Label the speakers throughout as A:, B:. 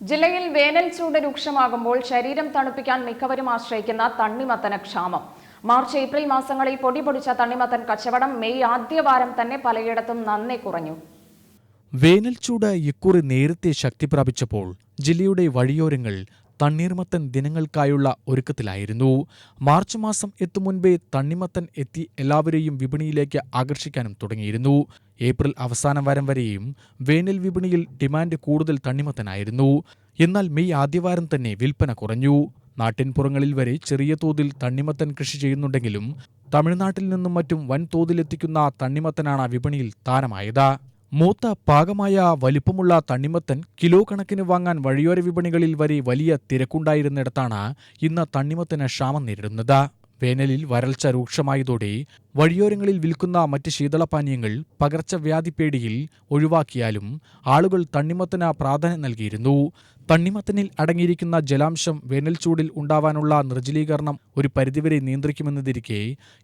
A: ജില്ലയിൽ വേനൽ ചൂട് രൂക്ഷമാകുമ്പോൾ ശരീരം തണുപ്പിക്കാൻ മിക്കവരും ആശ്രയിക്കുന്ന തണ്ണിമത്തന ക്ഷാമം. മാർച്ച് ഏപ്രിൽ മാസങ്ങളിൽ പൊടി പൊടിച്ച തണ്ണിമത്തൻ കച്ചവടം മെയ് ആദ്യവാരം തന്നെ പലയിടത്തും നന്നെ കുറഞ്ഞു.
B: വേനൽ ചൂട് ഇക്കുറി നേരത്തെ ശക്തി പ്രാപിച്ചപ്പോൾ ജില്ലയുടെ വഴിയോരങ്ങൾ തണ്ണീർമത്തൻ ദിനങ്ങൾക്കായുള്ള ഒരുക്കത്തിലായിരുന്നു. മാർച്ച് മാസം എത്തും മുൻപേ തണ്ണിമത്തൻ എത്തി എല്ലാവരെയും വിപണിയിലേക്ക് ആകർഷിക്കാനും തുടങ്ങിയിരുന്നു. ഏപ്രിൽ അവസാനം വരം വരെയും വേനൽ വിപണിയിൽ ഡിമാൻഡ് കൂടുതൽ തണ്ണിമത്തനായിരുന്നു. എന്നാൽ മെയ് ആദ്യവാരം തന്നെ വിൽപ്പന കുറഞ്ഞു. നാട്ടിൻപുറങ്ങളിൽ വരെ ചെറിയ തോതിൽ തണ്ണിമത്തൻ കൃഷി ചെയ്യുന്നുണ്ടെങ്കിലും തമിഴ്നാട്ടിൽ നിന്നും മറ്റും വൻതോതിലെത്തിക്കുന്ന തണ്ണിമത്തനാണ് വിപണിയിൽ താരമായത്. മൂത്ത പാകമായ വലിപ്പമുള്ള തണ്ണിമത്തൻ കിലോ കണക്കിന് വാങ്ങാൻ വഴിയോര വിപണികളിൽ വരെ വലിയ തിരക്കുണ്ടായിരുന്നിടത്താണ് ഇന്ന് തണ്ണിമത്തന് ക്ഷാമം നേരിടുന്നത്. വേനലിൽ വരൾച്ച രൂക്ഷമായതോടെ വഴിയോരങ്ങളിൽ വിൽക്കുന്ന മറ്റ് ശീതളപാനീയങ്ങൾ പകർച്ചവ്യാധി പേടിയിൽ ഒഴിവാക്കിയാലും ആളുകൾ തണ്ണിമത്തന് പ്രാധാന്യം നൽകിയിരുന്നു. തണ്ണിമത്തനിൽ അടങ്ങിയിരിക്കുന്ന ജലാംശം വേനൽച്ചൂടിൽ ഉണ്ടാവാനുള്ള നിർജലീകരണം ഒരു പരിധിവരെ നിയന്ത്രിക്കുമെന്നതിരിക്കെ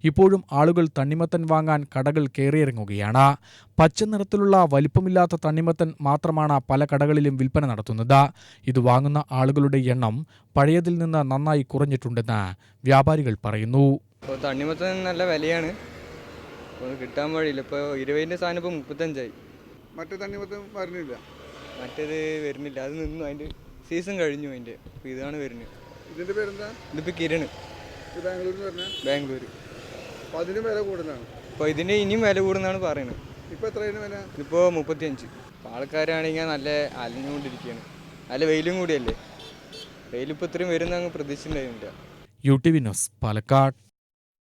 B: ഇപ്പോഴും ആളുകൾ തണ്ണിമത്തൻ വാങ്ങാൻ കടകൾ കയറിയിറങ്ങുകയാണ്. പച്ച നിറത്തിലുള്ള വലിപ്പമില്ലാത്ത തണ്ണിമത്തൻ മാത്രമാണ് പല കടകളിലും വിൽപ്പന നടത്തുന്നത്. ഇത് വാങ്ങുന്ന ആളുകളുടെ എണ്ണം പഴയതിൽ നിന്ന് നന്നായി കുറഞ്ഞിട്ടുണ്ടെന്ന് വ്യാപാരികൾ പറയുന്നു.
C: തണ്ണിമത്തൻ നല്ല വിലയാണ്. കിട്ടാൻ വഴിയില്ല. ഇപ്പോൾ ഇരുപതിന്റെ സാധനം ഇപ്പോൾ മുപ്പത്തഞ്ചായി.
D: മറ്റു തണ്ണിമത്തൻ വരുന്നില്ല.
C: മറ്റേത് വരുന്നില്ല. അത് നിന്നു. അതിന്റെ സീസൺ കഴിഞ്ഞു അതിന്റെ. അപ്പോൾ ഇതാണ് വരുന്നത്.
D: ഇതിന്റെ പേരെന്താ?
C: ഇതിപ്പോൾ കിരണ്.
D: ഇത് ബാംഗ്ലൂരിൽ നിന്ന് പറഞ്ഞാൽ
C: ബാംഗ്ലൂർ
D: അപ്പൊ അതിന് വില കൂടുതലാണ്
C: അപ്പോൾ ഇതിന്റെ ഇനിയും വില കൂടുന്നാണ് പറയുന്നത്
D: ഇപ്പൊ എത്രയാണ് വില?
C: ഇതിപ്പോൾ മുപ്പത്തിയഞ്ച്. അപ്പോൾ ആൾക്കാരാണെങ്കിൽ നല്ല അലഞ്ഞുകൊണ്ടിരിക്കുകയാണ്. നല്ല വെയിലും കൂടിയല്ലേ? വെയിലിപ്പോൾ ഇത്രയും വരുന്ന അങ്ങ് പ്രതീക്ഷിച്ചിട്ടുണ്ടായിരുന്നില്ല.
B: U T V news Palakkad.